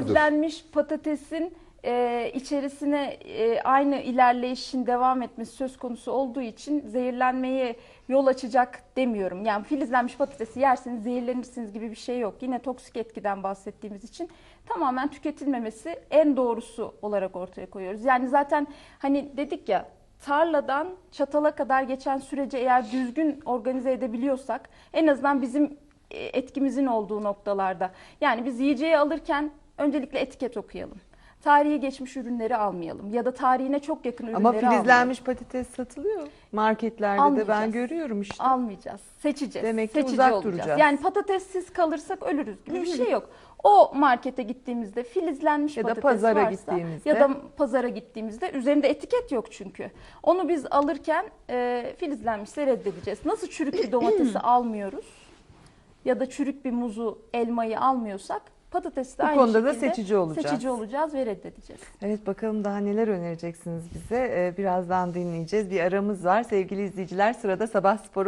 filizlenmiş patatesin e, içerisine e, aynı ilerleyişin devam etmesi söz konusu olduğu için zehirlenmeye yol açacak demiyorum. Yani filizlenmiş patatesi yerseniz zehirlenirsiniz gibi bir şey yok. Yine toksik etkiden bahsettiğimiz için tamamen tüketilmemesi en doğrusu olarak ortaya koyuyoruz. Yani zaten hani dedik ya tarladan çatala kadar geçen süreci eğer düzgün organize edebiliyorsak en azından bizim e, etkimizin olduğu noktalarda. Yani biz yiyeceği alırken öncelikle etiket okuyalım. Tarihi geçmiş ürünleri almayalım ya da tarihine çok yakın ürünleri Ama almayalım. filizlenmiş patates satılıyor. Marketlerde de ben görüyorum işte. almayacağız. Seçeceğiz. Demek ki Seçici uzak olacağız. duracağız. Yani patatessiz kalırsak ölürüz gibi bir şey yok. O markete gittiğimizde filizlenmiş Ya da patates pazara varsa gittiğimizde. ya da pazara gittiğimizde üzerinde etiket yok çünkü. Onu biz alırken e, filizlenmişse reddedeceğiz. Nasıl çürük bir domatesi almıyoruz ya da çürük bir muzu, elmayı almıyorsak patatesi de Bu aynı konuda da seçici olacağız. Seçici olacağız ve reddedeceğiz. Evet bakalım daha neler önereceksiniz bize. Ee, birazdan dinleyeceğiz. Bir aramız var sevgili izleyiciler. Sırada sabah sporu